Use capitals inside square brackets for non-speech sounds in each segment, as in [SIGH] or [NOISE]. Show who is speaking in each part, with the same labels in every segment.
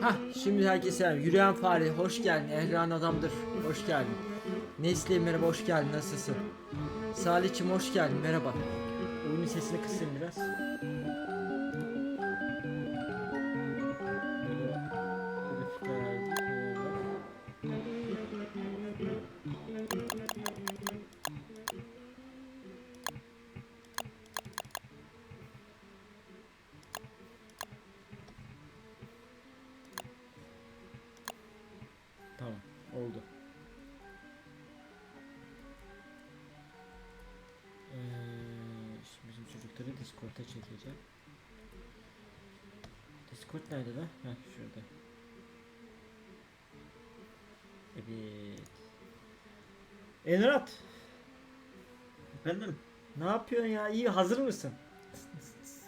Speaker 1: Hah şimdi herkese. Yürüyen fare hoş geldin. Ehran adamdır. Hoş geldin. Nesli merhaba hoş geldin. Nasılsın? Salihçim hoş geldin. Merhaba. Oyunun sesini kısayım biraz.
Speaker 2: Efendim,
Speaker 1: ne yapıyorsun ya? İyi hazır mısın?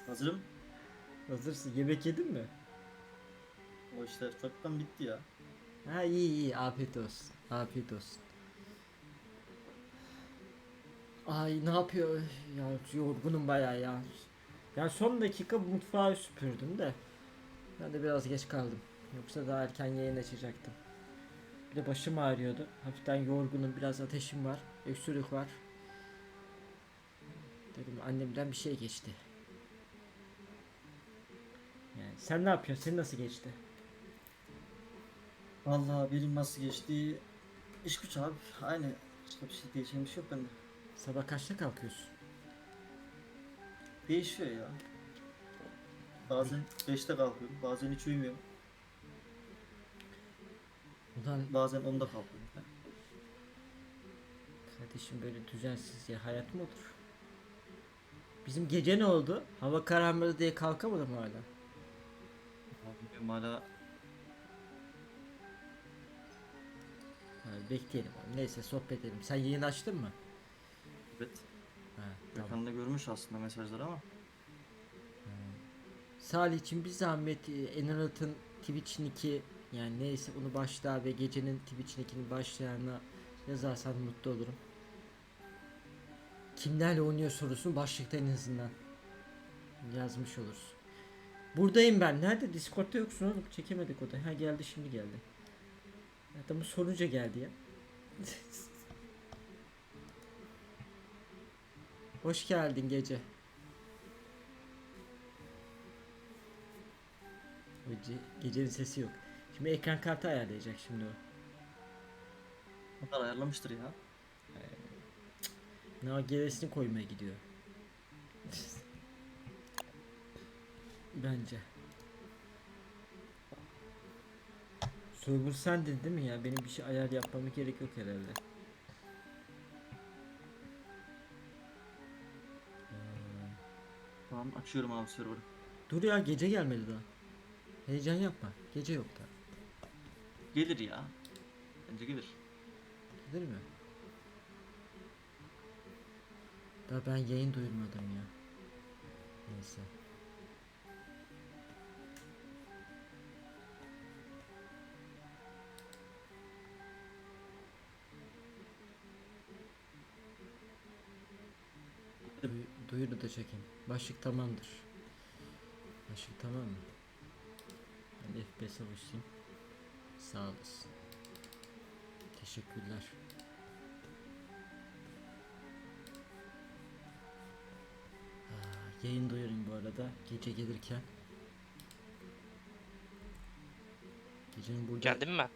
Speaker 2: hazırım.
Speaker 1: Hazırsın. Yemek yedin mi?
Speaker 2: O işler çoktan bitti ya.
Speaker 1: Ha iyi iyi afiyet olsun. Afiyet olsun. Ay ne yapıyor? Ya yorgunum bayağı ya. Ya son dakika mutfağı süpürdüm de. Ben de biraz geç kaldım. Yoksa daha erken yayın açacaktım. Bir de başım ağrıyordu. Hafiften yorgunum. Biraz ateşim var. Öksürük var. Dedim annemden bir şey geçti. Yani sen ne yapıyorsun? Senin nasıl geçti?
Speaker 2: Vallahi benim nasıl geçti? İş güç abi. Aynı. İşte bir şey değişen bir şey yok bende.
Speaker 1: Sabah kaçta kalkıyorsun?
Speaker 2: Değişiyor ya. Bazen 5'te kalkıyorum, bazen hiç uyumuyorum.
Speaker 1: Ulan
Speaker 2: Bazen 10'da kalkıyorum.
Speaker 1: kardeşim böyle düzensiz ya hayat mı olur? Bizim gece ne oldu? Hava kararmadı diye kalkamadım hala.
Speaker 2: Bilmiyorum hala
Speaker 1: Ha, bekleyelim. Neyse sohbet edelim. Sen yayın açtın mı?
Speaker 2: evet.
Speaker 1: Ha, tamam.
Speaker 2: Gökhan da görmüş aslında mesajları ama.
Speaker 1: Salih için bir zahmet e, Twitch nick'i yani neyse onu başlığa ve gecenin Twitch nick'ini başlayana yazarsan mutlu olurum. Kimlerle oynuyor sorusunu başlıkta en azından yazmış oluruz. Buradayım ben. Nerede? Discord'da yoksun oğlum. Çekemedik o da. Ha geldi şimdi geldi. Adamı sorunca geldi ya. [LAUGHS] Hoş geldin gece. Gece, gecenin sesi yok. Şimdi ekran kartı ayarlayacak şimdi o.
Speaker 2: Onlar ayarlamıştır ya.
Speaker 1: Ne gerisini koymaya gidiyor. Bence. Server sendin değil mi ya? Benim bir şey ayar yapmama gerek yok herhalde. Ee,
Speaker 2: Tamam açıyorum abi server'ı.
Speaker 1: Dur ya gece gelmedi daha. Heyecan yapma. Gece yok da.
Speaker 2: Gelir ya. Bence gelir.
Speaker 1: Gelir mi? Daha ben yayın duyurmadım ya. Neyse. Duy- duyuru da çekeyim. Başlık tamamdır. Başlık tamam mı? Ben FPS'e başlayayım. Sağ olasın. Teşekkürler. Yayın duyurayım bu arada gece gelirken. Gecenin burada...
Speaker 3: Geldin mi?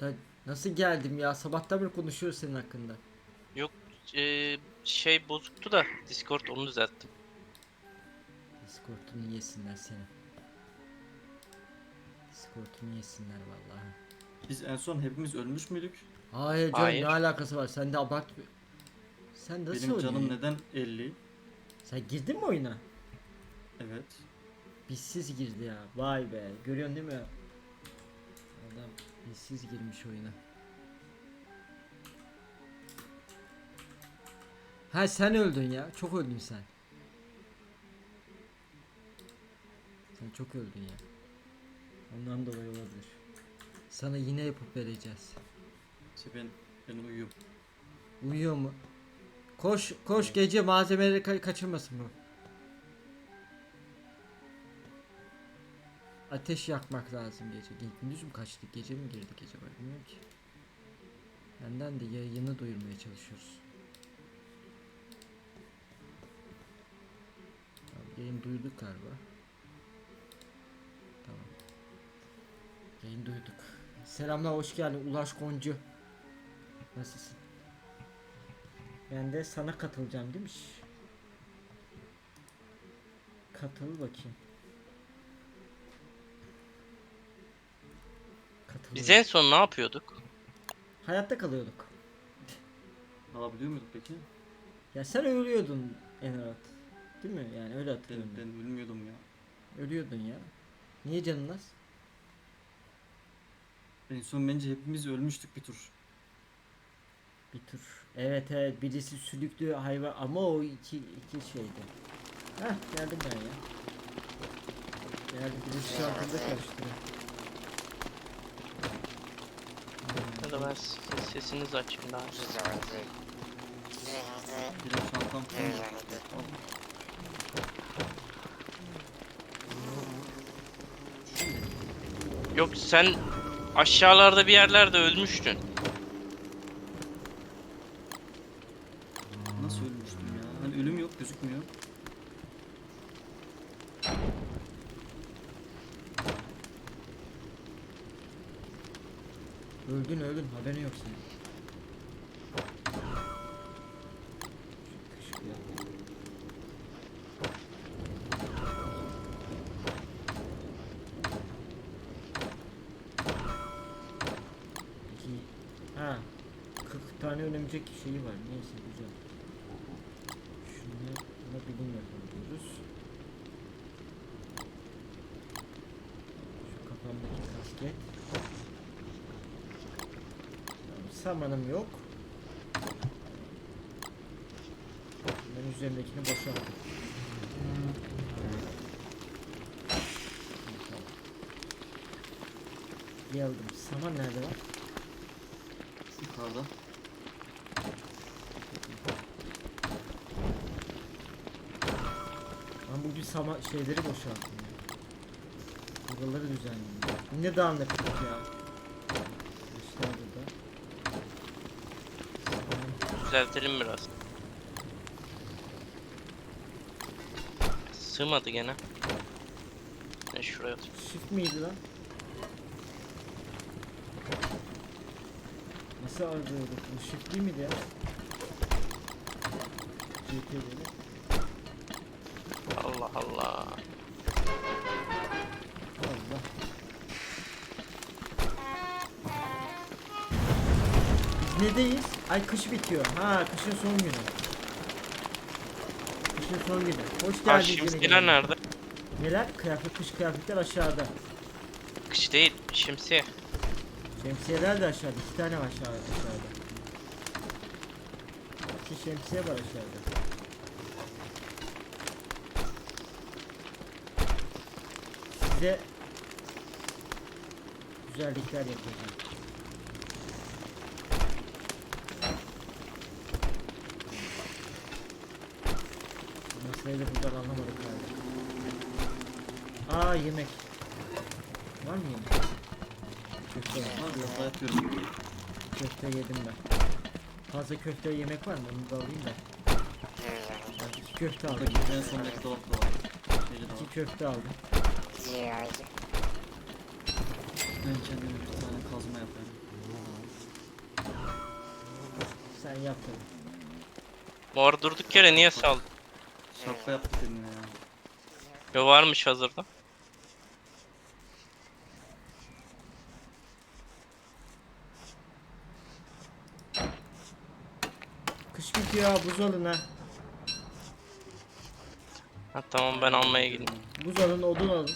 Speaker 1: Da- nasıl geldim ya? Sabahtan beri konuşuyoruz senin hakkında.
Speaker 3: Yok eee, şey bozuktu da Discord onu düzelttim.
Speaker 1: Discord'unu yesinler seni. Discord'unu yesinler vallahi.
Speaker 2: Biz en son hepimiz ölmüş müydük?
Speaker 1: Hayır canım
Speaker 3: Hayır.
Speaker 1: ne alakası var? Sen de abart. Sen nasıl
Speaker 2: Benim canım neden 50?
Speaker 1: Sen girdin mi oyuna?
Speaker 2: Evet.
Speaker 1: Bizsiz girdi ya. Vay be. Görüyorsun değil mi? Adam bizsiz girmiş oyuna. Ha sen öldün ya. Çok öldün sen. Sen çok öldün ya. Ondan dolayı olabilir. Sana yine yapıp vereceğiz.
Speaker 2: İşte ben, ben uyuyorum.
Speaker 1: Uyuyor mu? Koş koş gece malzemeleri ka- kaçırmasın bu. ateş yakmak lazım gece. Ge- Gündüz mü kaçtık? Gece mi girdik acaba? Bilmiyorum ki. Benden de yayını duyurmaya çalışıyoruz. Yayın duyduk galiba. Tamam. Yayın duyduk. Selamlar hoş geldin Ulaş Koncu. Nasılsın? Ben de sana katılacağım demiş. Katıl bakayım. Katıl.
Speaker 3: Biz en son ne yapıyorduk?
Speaker 1: Hayatta kalıyorduk.
Speaker 2: Alabiliyor muyduk peki?
Speaker 1: Ya sen ölüyordun Enrat. Değil mi? Yani öyle
Speaker 2: Ben,
Speaker 1: hatırlıyorum. ben.
Speaker 2: ben bilmiyordum ya.
Speaker 1: Ölüyordun ya. Niye canın az?
Speaker 2: En son bence hepimiz ölmüştük bir tur.
Speaker 1: Bir tur. Evet evet birisi sülüklü hayvan ama o iki iki şeydi. Heh geldim ben ya. Geldi birisi şarkıda karıştırıyor.
Speaker 3: Ya da ben ses- sesinizi açayım daha.
Speaker 2: Biraz şantam.
Speaker 3: Yok sen aşağılarda bir yerlerde ölmüştün.
Speaker 2: Nasıl ölmüştüm ya? Hani ölüm yok gözükmüyor.
Speaker 1: Öldün öldün haberin yok senin. Ha, 40 tane ölemeyecek şeyi var. Neyse güzel. Şunu buna bilim yapabiliyoruz. Şu kafamdaki kasket. Tamam, Samanım yok. Ben üzerimdekini boşalttım. Geldim. Saman nerede var?
Speaker 2: Yukarıda.
Speaker 1: Ben bugün sama şeyleri boşalttım ya. Buraları düzenledim. Ne dağınıklık ya. İşte burada. Saman.
Speaker 3: Düzeltelim biraz. Sığmadı gene. Ne şuraya otur.
Speaker 1: Shift miydi lan? Nasıl ardıyorduk? Bu shift değil miydi ya? GT dedi.
Speaker 3: Allah Allah.
Speaker 1: Allah. Nedeyiz? Ay kış bitiyor. Ha kışın son günü. Kışın son günü. Hoş
Speaker 3: Ha
Speaker 1: geldiniz. yeni
Speaker 3: şemsiyeler
Speaker 1: gelenler.
Speaker 3: nerede?
Speaker 1: Neler? Kıyafet, kış kıyafetler aşağıda.
Speaker 3: Kış değil, şemsiye.
Speaker 1: Şemsiyeler de aşağıda. İki tane var aşağıda. aşağıda. İki şemsiye var aşağıda. Size güzellikler yapacağım. Masayı da buradan anlamadık galiba. Aa yemek. Var mı yemek? Köfte var. Köfte yedim ben. Fazla köfte yemek var mı? Onu da alayım da. Ben iki köfte aldım.
Speaker 2: Buradaki en sondaki dolapta var. Şeyde de var.
Speaker 1: İki köfte aldım.
Speaker 2: Ben kendime bir tane kazma yapayım.
Speaker 1: Sen yap tabii.
Speaker 3: Bu arada durduk yere niye saldın?
Speaker 2: Şapka yaptık kendime ya.
Speaker 3: Yo varmış hazırda.
Speaker 1: Kış bitiyor ha buz alın ha.
Speaker 3: Ha tamam ben almaya gideyim.
Speaker 1: Buz alın odun alın.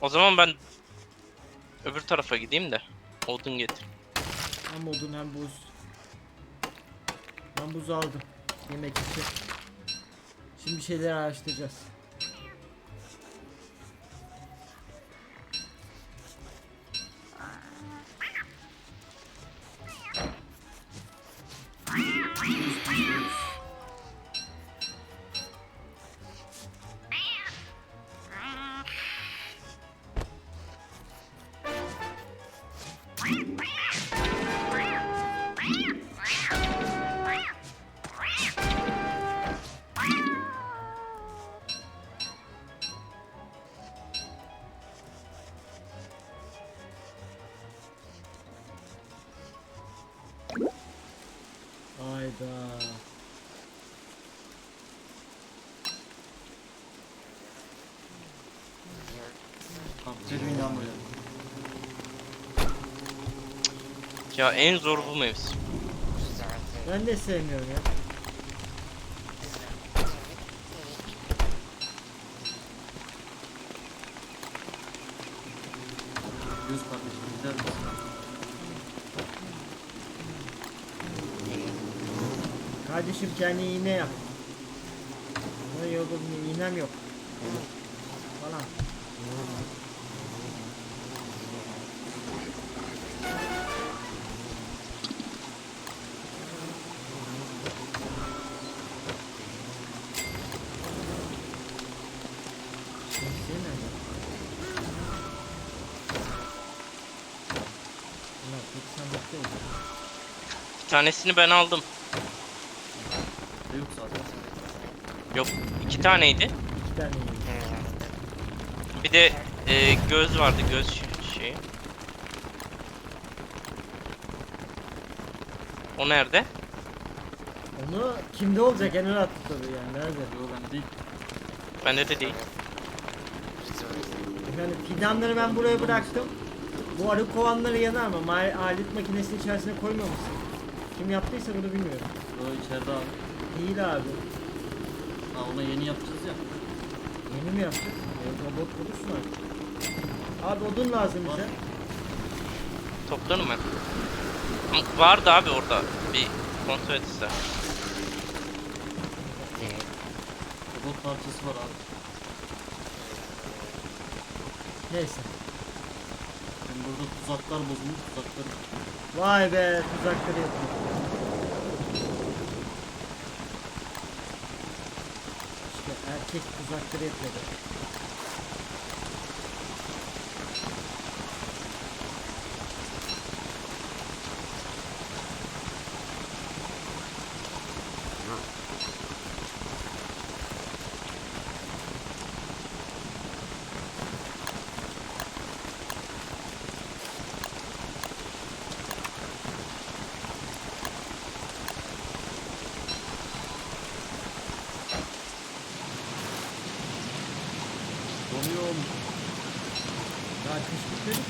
Speaker 3: O zaman ben öbür tarafa gideyim de odun getir.
Speaker 1: Hem odun hem buz. Ben buz aldım. Yemek için. Şimdi bir şeyler araştıracağız.
Speaker 2: Ya
Speaker 3: en zor bu mevsim.
Speaker 1: Ben de sevmiyorum ya.
Speaker 2: Göz kardeşim gider misin?
Speaker 1: Kardeşim kendi iğne yap. Bana yolda iğnem yok.
Speaker 3: Bir tanesini ben aldım.
Speaker 2: Yok zaten.
Speaker 3: Yok iki taneydi.
Speaker 1: İki tane iğne.
Speaker 3: Bir de e, göz vardı göz ş- şeyi. O nerede?
Speaker 1: Onu kimde olacak en rahat tabii yani nerede?
Speaker 2: Yok ben değil.
Speaker 3: Bende de değil.
Speaker 1: Yani fidanları ben buraya bıraktım. Bu arı kovanları yanar mı? Ma- alet makinesinin içerisine koymamışsın. Kim yaptıysa bunu bilmiyorum.
Speaker 2: Yok içeride abi.
Speaker 1: Değil abi.
Speaker 2: Ha ona yeni yapacağız ya.
Speaker 1: Yeni mi yaptık? E, robot bulursun artık. Abi odun lazım bize.
Speaker 3: Toplarım ben. Ama Vardı abi orada. Bir kontrol et ister.
Speaker 2: Robot parçası var abi.
Speaker 1: Neyse.
Speaker 2: Burada tuzaklar bozulmuş tuzakları.
Speaker 1: Vay be tuzakları yapıyor. İşte erkek tuzakları yapıyordu.
Speaker 2: Donuyorum.
Speaker 1: Daha kış bitmedi ki.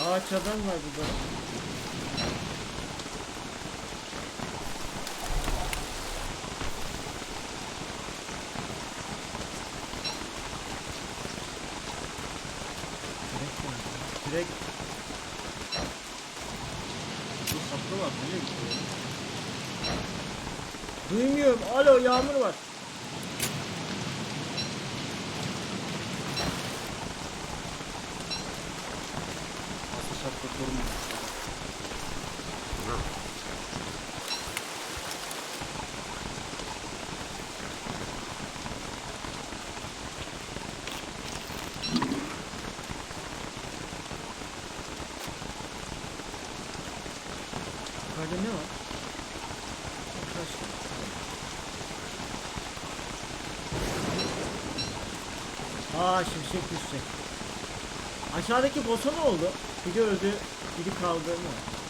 Speaker 1: Ağaç adam var burada. Kürek mi? Kürek
Speaker 2: Bu saplı var. Nereye gidiyor?
Speaker 1: Duymuyorum. Alo yağmur var.
Speaker 2: Aslı şapka koruma.
Speaker 1: Yukarıda ne var? Aa şimşek düşecek. Aşağıdaki boss'a ne oldu? Biri öldü, biri kaldı mı?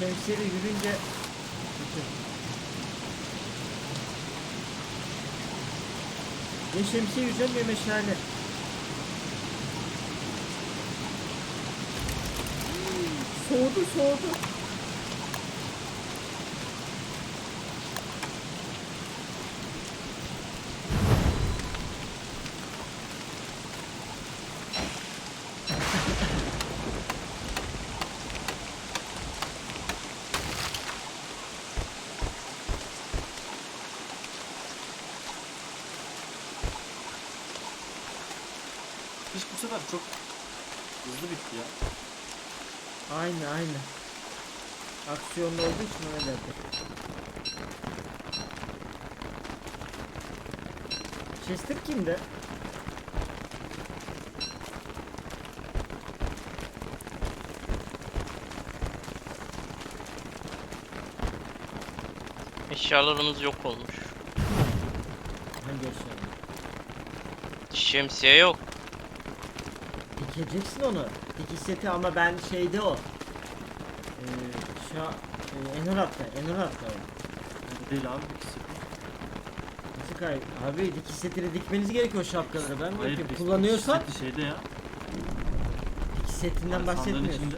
Speaker 1: Yürünce Kötü. Ya şemsiye yüzeceğim ya meşale. Soğudu soğudu.
Speaker 2: Sefer çok hızlı bitti ya.
Speaker 1: Aynı aynı. Aksiyonlu olduğu için öyledir. Chester kimde?
Speaker 3: Eşyalarımız yok olmuş.
Speaker 1: Hangi eşya?
Speaker 3: Şemsiye yok.
Speaker 1: Dikeceksin onu. Dikiş seti ama ben şeyde o. Ee, şa e, Enorat'ta. Enorat'ta o.
Speaker 2: Bende değil abi ikisi.
Speaker 1: Nasıl kay? Abi dikiş setini dikmeniz gerekiyor şapkaları. Ben
Speaker 2: Hayır, biz-
Speaker 1: Kullanıyorsan
Speaker 2: ikisi şeyde ya.
Speaker 1: dikiş setinden
Speaker 2: Sandığın
Speaker 1: bahsetmiyorsun.
Speaker 2: içinde.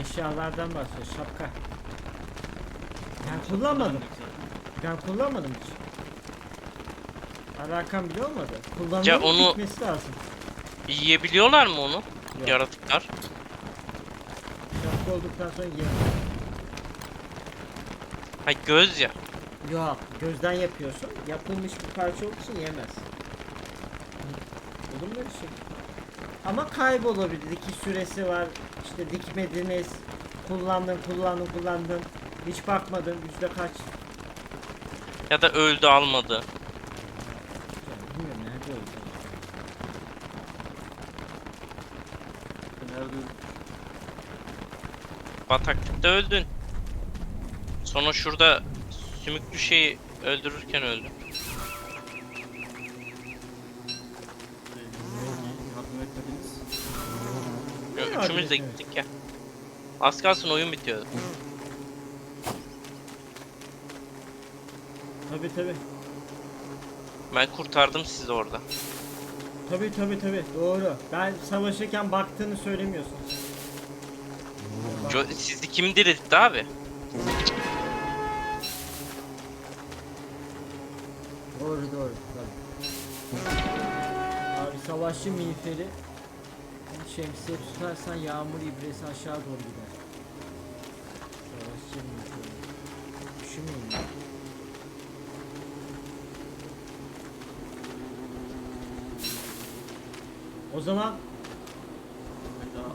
Speaker 1: Eşyalardan bahsediyor. Şapka. Ben kullanmadım. Ben kullanmadım hiç. Alakam bile olmadı. Kullanmanın
Speaker 3: Ya onu-
Speaker 1: gitmesi lazım.
Speaker 3: Yiyebiliyorlar mı onu?
Speaker 1: Yok.
Speaker 3: Yaratıklar.
Speaker 1: Şapka olduktan sonra yiyemem.
Speaker 3: Ha göz ya.
Speaker 1: Yok, gözden yapıyorsun. Yapılmış bir parça olduğu için yemez. Olur mu öyle şey? Ama kaybolabilir. Dikiş süresi var. İşte dikmediniz. Kullandın, kullandın, kullandın. Hiç bakmadın. Yüzde kaç?
Speaker 3: Ya da öldü almadı.
Speaker 1: Yani bilmiyorum nerede öldü.
Speaker 2: Nerede?
Speaker 3: Bataklıkta öldün. Sonra şurada sümüklü şeyi öldürürken öldün.
Speaker 2: Yardım etmediniz.
Speaker 3: Yo,
Speaker 1: Ne
Speaker 3: Üçümüz de gittik ya. Az kalsın oyun bitiyordu.
Speaker 1: Tabi tabi.
Speaker 3: Ben kurtardım sizi orada.
Speaker 1: Tabi tabi tabi. Doğru. Ben savaşırken baktığını söylemiyorsun.
Speaker 3: Jo sizi kim diriltti abi?
Speaker 1: Doğru doğru. Tabii. Abi savaşçı miğferi şemsiye tutarsan yağmur ibresi aşağı doğru gider. Savaşçı miğferi. Üşümeyin ya. O zaman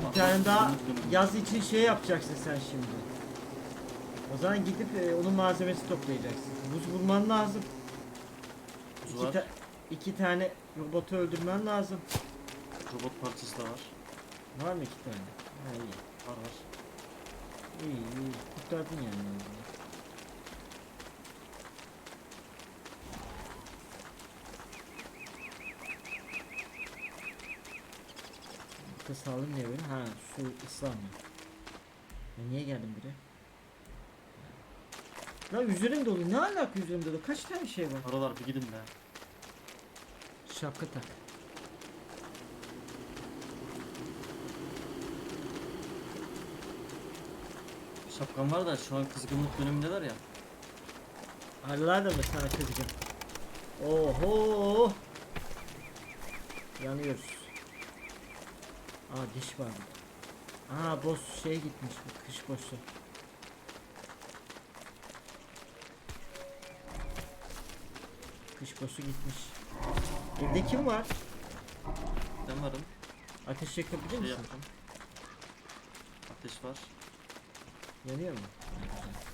Speaker 1: bir tane daha yaz için şey yapacaksın sen şimdi. O zaman gidip e, onun malzemesi toplayacaksın. Buz bulman lazım.
Speaker 2: Buz
Speaker 1: İki,
Speaker 2: var.
Speaker 1: ta- iki tane robotu öldürmen lazım.
Speaker 2: Robot parçası da var.
Speaker 1: Var mı iki tane? Ha, iyi.
Speaker 2: Var var.
Speaker 1: İyi iyi. Kurtardın yani. Sağlam niye böyle? Ha su ıslanmıyor. Ya niye geldim buraya? Lan üzerim dolu. Ne alaka üzerim dolu? Kaç tane şey var?
Speaker 2: Aralar bir gidin be.
Speaker 1: Şapka tak.
Speaker 2: Şapkan var da şu an kızgınlık dönemindeler ya.
Speaker 1: Arılar da mı sana kızgın? Oho! Yanıyoruz. Aa diş var. Aa boss şey gitmiş bu kış boss'u. Kış boss'u gitmiş. Evde kim var?
Speaker 2: Ben varım.
Speaker 1: Ateş yakabilir
Speaker 2: Şey
Speaker 1: misin?
Speaker 2: yaptım. Ateş var.
Speaker 1: Yanıyor mu? Güzel.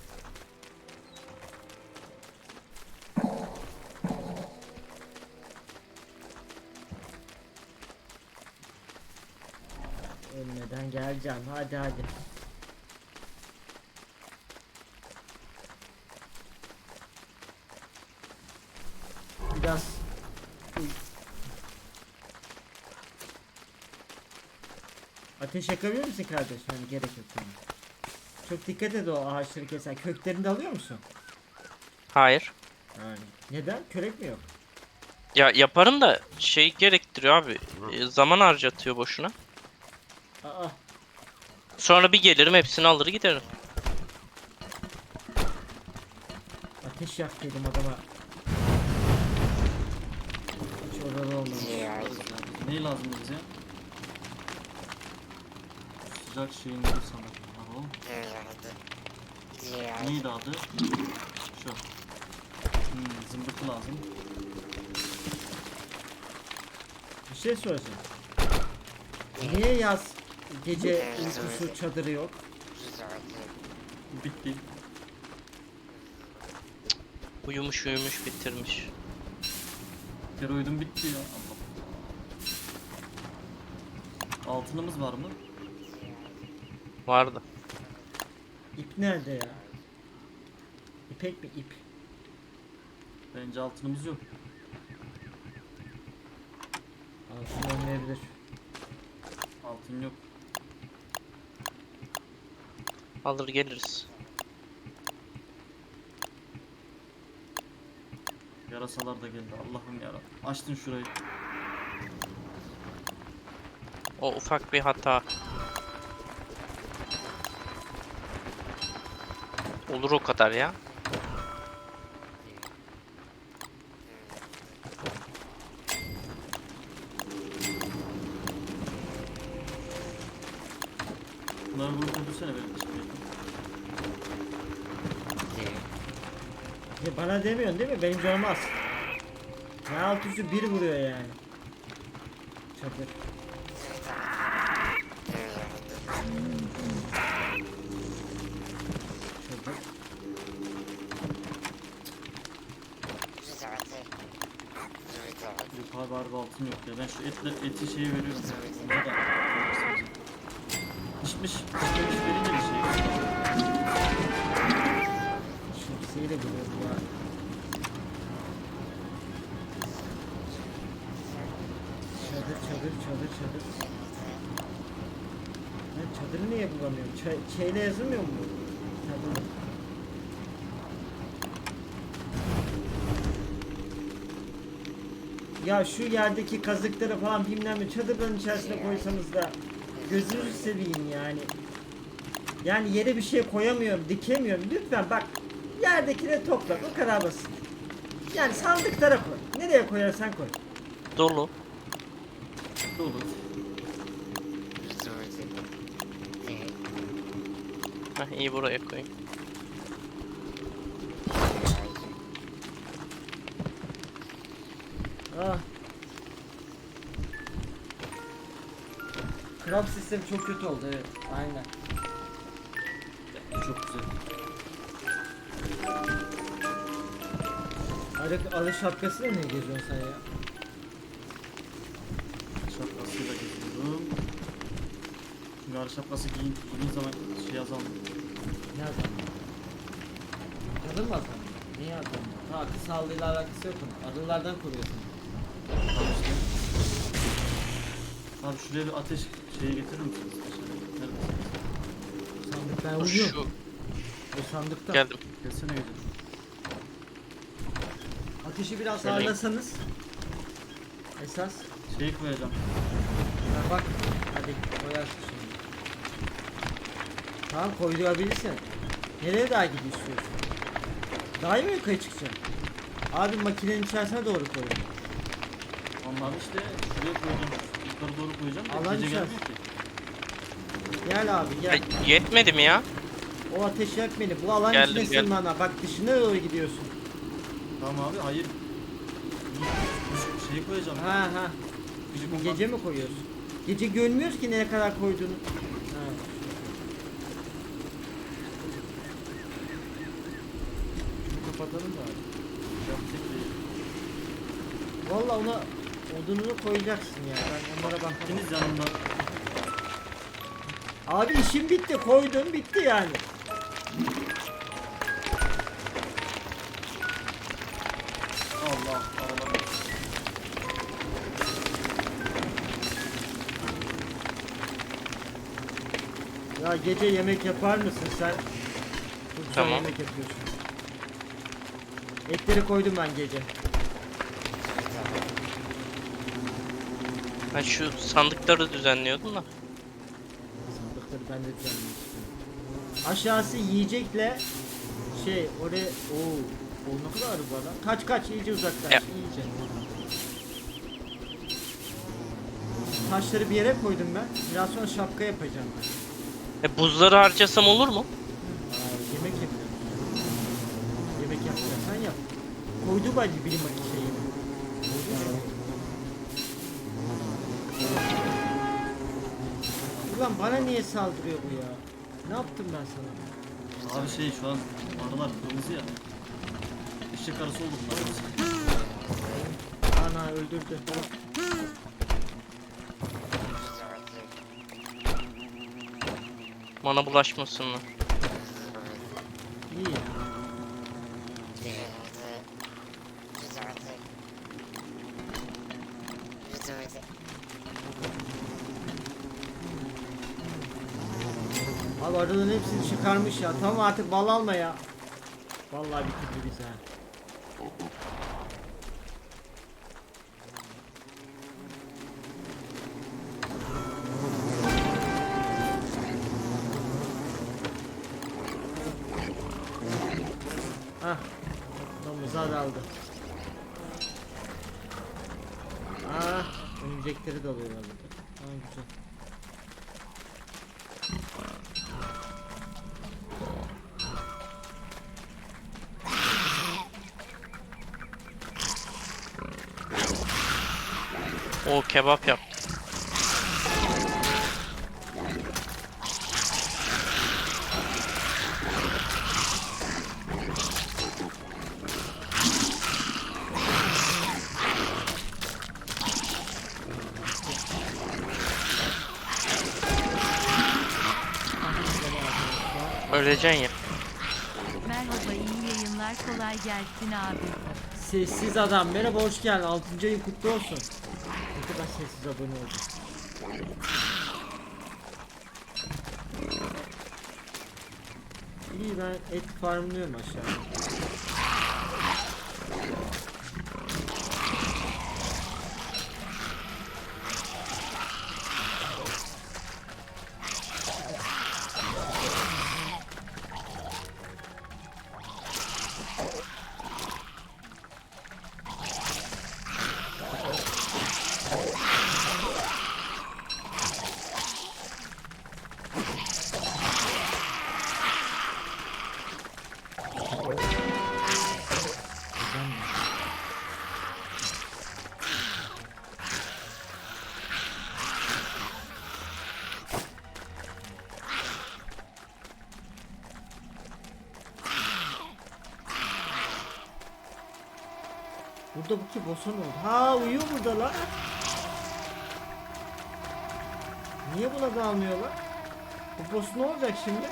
Speaker 1: Geleceğim. Hadi hadi. Biraz. Ateş yakabilir misin kardeş? Yani gerek yok sana. Çok dikkat et o ağaçları kesen. Köklerini de alıyor musun?
Speaker 3: Hayır.
Speaker 1: Yani. Neden? Körek mi yok?
Speaker 3: Ya yaparım da şey gerektiriyor abi. e, zaman harcatıyor boşuna.
Speaker 1: Aa,
Speaker 3: Sonra bir gelirim hepsini alır giderim.
Speaker 1: ateş yak dedim adama. Hiç oralı olmamış.
Speaker 2: Neyi lazım bize? Sıcak şeyin nedir sana? Var oğlum. Neydi adı? Şu. Hmm, zımbırtı lazım.
Speaker 1: Bir şey soracağım. Niye yaz gece uykusu çadırı yok?
Speaker 2: Bitti.
Speaker 3: Uyumuş uyumuş bitirmiş.
Speaker 2: Bir kere uyudum bitti ya. Allah. Altınımız var mı?
Speaker 3: Vardı.
Speaker 1: İp nerede ya? İpek mi ip?
Speaker 2: Bence altınımız yok.
Speaker 1: Altın olmayabilir.
Speaker 2: Altın yok.
Speaker 3: Alır geliriz.
Speaker 2: Yarasalar da geldi. Allah'ım yarabbim. Açtın şurayı.
Speaker 3: O ufak bir hata. Olur o kadar ya.
Speaker 2: Bunları vurup öldürsene benim için.
Speaker 1: Ya bana demiyorsun değil mi? Benim canım az. Ya alt üstü bir vuruyor yani.
Speaker 2: Yok abi harbi altın yok ya. Ben şu etle, eti şeyi veriyorum. Buna da Pişmiş, pişmemiş verince bir şey.
Speaker 1: Şemsiyeyle vuruyorum ya. Çadır çadır çadır çadır. Ben çadırı niye bulamıyorum? Ç şeyle yazılmıyor mu? Çadır. Ya şu yerdeki kazıkları falan bilmem ne çadırların içerisine koysanız da gözünüzü seveyim yani. Yani yere bir şey koyamıyorum, dikemiyorum. Lütfen bak yerdekileri topla. O kadar basit. Yani sandıklara koy. Nereye koyarsan koy.
Speaker 3: Dolu.
Speaker 2: Dolu.
Speaker 3: Heh, iyi buraya koyayım.
Speaker 1: Ah. Craft sistemi çok kötü oldu evet. Aynen.
Speaker 2: Çok güzel.
Speaker 1: Arı, arı şapkasıyla ne geziyorsun sen ya?
Speaker 2: Şapkasıyla geziyorum. Çünkü arı şapkası giyin, giydiğin zaman şey azalmıyor.
Speaker 1: Ne adam? Kadın mı adam? Niye adam? Ha akıl sağlığıyla alakası yok bunun. Arılardan koruyorsun.
Speaker 2: Tamam işte. Abi şuraya bir ateş şeyi getirir misiniz?
Speaker 1: Sandık ben uyuyorum.
Speaker 3: şu
Speaker 1: O sandıkta.
Speaker 3: geldim.
Speaker 2: Gelsene gidelim.
Speaker 1: Ateşi biraz
Speaker 3: Şöyle-
Speaker 1: ağırlasanız. Esas.
Speaker 2: Şeyi koyacağım.
Speaker 1: Ha bak. Hadi koyarsın şimdi. Tamam koydurabilirsin. Nereye daha gidiyor istiyorsun? Daha mı yukarı çıkacaksın? Abi makinenin içerisine doğru koy.
Speaker 2: Onlar işte şuraya koyacağım. Yukarı doğru koyacağım. da
Speaker 1: Alan
Speaker 2: gece gelmiyor ki.
Speaker 1: Gel abi gel.
Speaker 3: Ay, yetmedi mi ya?
Speaker 1: O ateş yak beni. Bu alan
Speaker 3: Geldim,
Speaker 1: içine
Speaker 3: geldim.
Speaker 1: sığmana. Bak dışına doğru gidiyorsun.
Speaker 2: Tamam abi hayır. Şeyi koyacağım.
Speaker 1: Ha ha.
Speaker 2: Gece
Speaker 1: gece mi koyuyorsun? Gece görmüyoruz ki ne kadar koyduğunu. Ha. Şunu kapatalım da. abi. Valla ona odununu koyacaksın ya. Ben onlara bakmam.
Speaker 2: İkiniz yanımda.
Speaker 1: Abi işim bitti. Koydum bitti yani. Ya gece yemek yapar mısın sen? Çok güzel
Speaker 3: Tamam.
Speaker 1: yemek yapıyorsun. Etleri koydum ben gece.
Speaker 3: Ben şu sandıkları düzenliyordum da.
Speaker 1: Sandıkları ben de istiyorum. Aşağısı yiyecekle şey oraya o o ne kadar var lan? Kaç kaç iyice uzaklaş
Speaker 3: Ya.
Speaker 1: iyice. Taşları bir yere koydum ben. Biraz sonra şapka yapacağım ben.
Speaker 3: E, buzları harcasam olur mu?
Speaker 1: Aa, yemek yapıyorum. Yemek yapacaksan yap. Koydu bence. Koydu mu? Ulan bana niye saldırıyor bu ya? Ne yaptım ben sana?
Speaker 2: Abi şey şu an arılar kırmızı ya. Eşek arısı olduk lan.
Speaker 1: Ana öldürdü.
Speaker 3: Bana bulaşmasınlar.
Speaker 1: İyi. Abi arıların hepsini çıkarmış ya. Tamam artık bal alma ya. Vallahi bitirdi bizi ha. Hah. Domuza daldı. Ah, örümcekleri dalıyorlar burada. Ha güzel.
Speaker 3: O kebap yaptı. Öleceksin ya.
Speaker 4: Merhaba iyi yayınlar kolay gelsin abi.
Speaker 1: Sessiz adam merhaba hoş geldin 6. ayın kutlu olsun. Sessiz abone oldu. İyi ben et farmlıyorum aşağıda. Ki bosan oldu. Ha uyuyor burada lan. Niye buna dalmıyorlar? Bu boss ne olacak şimdi?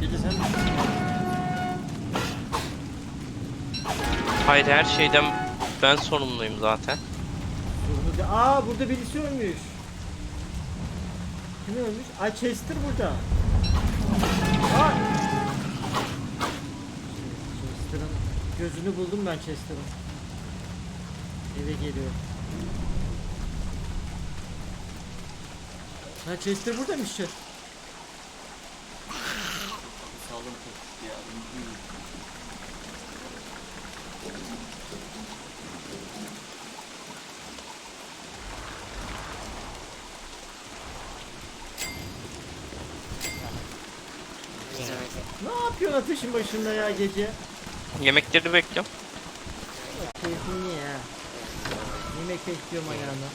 Speaker 1: Sen
Speaker 3: Hayır her şeyden ben sorumluyum zaten.
Speaker 1: Sorunu de- Aa burada birisi ölmüş. Kim ölmüş? Ay Chester burada. Aa! Chester'ın gözünü buldum ben Chester'ın. Eve geliyor. Ha Chester buradaymış Chester.
Speaker 2: Sağlam kokuştu ya. benim uyum.
Speaker 1: Ne ateşin başında ya gece?
Speaker 3: Yemekleri bekliyorum.
Speaker 1: Keyfin iyi ha. Yemek bekliyorum ayağına.